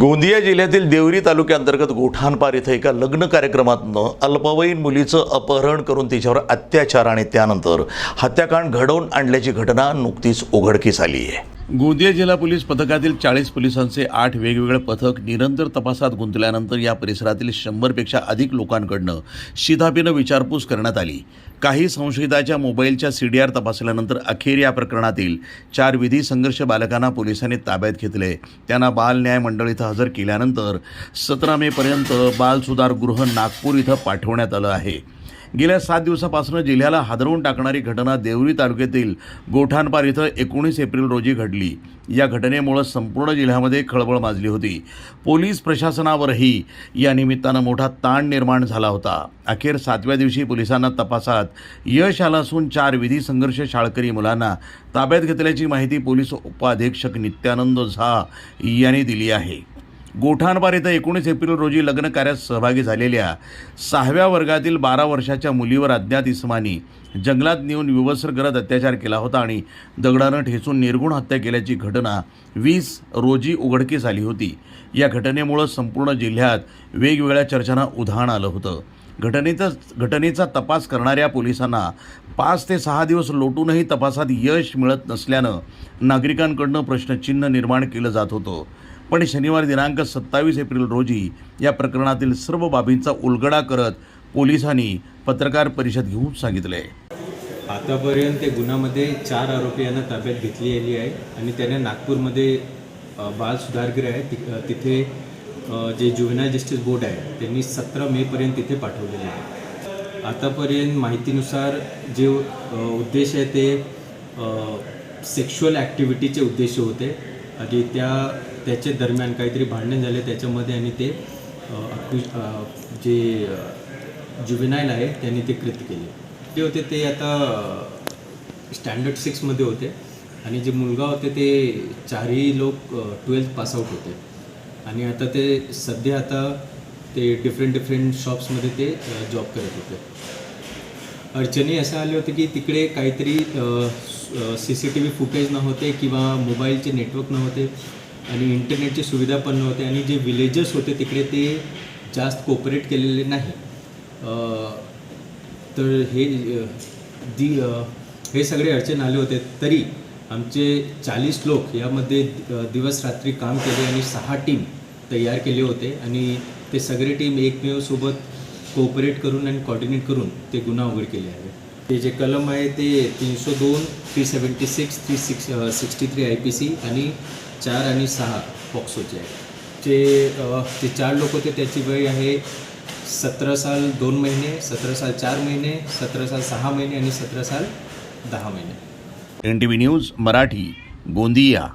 गोंदिया जिल्ह्यातील देवरी तालुक्याअंतर्गत गोठाणपार इथं एका लग्न कार्यक्रमातनं अल्पवयीन मुलीचं अपहरण करून तिच्यावर अत्याचार आणि त्यानंतर हत्याकांड घडवून आणल्याची घटना नुकतीच उघडकीस आली आहे. गोंदिया जिल्हा पोलीस पथकातील चाळीस पोलिसांचे आठ वेगवेगळे पथक निरंतर तपासात गुंतल्यानंतर या परिसरातील शंभरपेक्षा अधिक लोकांकडनं शिधापीनं विचारपूस करण्यात आली. काही संशयिताच्या मोबाईलच्या सी डी आर तपासल्यानंतर अखेर या प्रकरणातील चार विधी संघर्ष बालकांना पोलिसांनी ताब्यात घेतले. त्यांना बाल न्याय मंडळ इथं हजर केल्यानंतर सतरा मेपर्यंत बाल सुधार गृह नागपूर इथं पाठवण्यात आलं आहे. गेल्या सात दिवसापासून जिल्ह्याला हादरवून टाकणारी घटना देवरी तालुक्यातील गोठाणपार इथं एकोणीस एप्रिल रोजी घडली. या घटनेमुळं संपूर्ण जिल्ह्यामध्ये खळबळ माजली होती. पोलीस प्रशासनावरही या निमित्तानं मोठा ताण निर्माण झाला होता. अखेर सातव्या दिवशी पोलिसांना तपासात यश आलं असून चार विधी संघर्ष शाळकरी मुलांना ताब्यात घेतल्याची माहिती पोलीस उपाधीक्षक नित्यानंद झा यांनी दिली आहे. गोठाणबार इथं एकोणीस एप्रिल रोजी लग्न कार्यात सहभागी झालेल्या सहाव्या वर्गातील बारा वर्षाच्या मुलीवर अज्ञात इस्मानी जंगलात नेऊन विवस्त्र करत अत्याचार केला होता आणि दगडानं ठेचून निर्गुण हत्या केल्याची घटना वीस रोजी उघडकीस आली होती. या घटनेमुळं संपूर्ण जिल्ह्यात वेगवेगळ्या चर्चांना उधाण आलं होतं. घटनेचा घटनेचा तपास करणाऱ्या पोलिसांना पाच ते सहा दिवस लोटूनही तपासात यश मिळत नसल्यानं नागरिकांकडनं प्रश्नचिन्ह निर्माण केलं जात होतं. पण शनिवार दिनांक सत्तावीस एप्रिल रोजी या प्रकरणातील सर्व बाबींचा उलगडा करत पोलिसांनी पत्रकार परिषद घेऊन सांगितले. आतापर्यंत त्या गुन्ह्यामध्ये चार आरोपी यांना ताब्यात घेतली गेली आहे आणि त्यांना नागपूरमध्ये बाल सुधारगृह आहे. तिथे जे जुवेनाईल जस्टिस बोर्ड आहे त्यांनी सतरा मेपर्यंत तिथे पाठवलेले आहे. आतापर्यंत माहितीनुसार जे उद्देश आहे ते सेक्शुअल ॲक्टिव्हिटीचे उद्देश होते. आणि त्या त्याच्या दरम्यान काहीतरी भांडण झाले त्याच्यामध्ये आणि ते जे जुबिनाईल आहे त्यांनी ते कृत केले. ते होते ते आता स्टँडर्ड सिक्समध्ये होते आणि जे मुलगा होते ते चारही लोक ट्वेल्थ पासआउट होते. आणि आता ते सध्या आता ते डिफरंट डिफरंट शॉप्समध्ये ते जॉब करत होते. अडचणी अशा आल्या होत्या की तिकडे काहीतरी C C T V footage नव्हते किंवा मोबाईलचे नेटवर्क नव्हते आणि इंटरनेटची सुविधा पण नव्हती आणि जे विलेजेस होते तिकडे ते जास्त कोऑपरेट केलेले नाही. तर हे दी हे सगळे अडचण आले होते. तरी आमचे चाळीस लोक यामध्ये दिवस रात्री काम केले आणि सहा टीम तयार केले होते आणि ते सगळे टीम एकमेवसोबत कोऑपरेट करून आणि कॉर्डिनेट करून ते गुन्हा उघड केले आहे ते जे कलम आहे ते तीनशे दोन three seventy six three six sixty three I P C आणि चार आणि सहा पॉक्सोचे आहे जे ते चार लोक होते त्याची वय आहे सतरा साल दोन महिने सतरा साल चार महिने सतरा साल सहा महिने आणि सतरा साल दहा महिने. N T V news Marathi Gondia.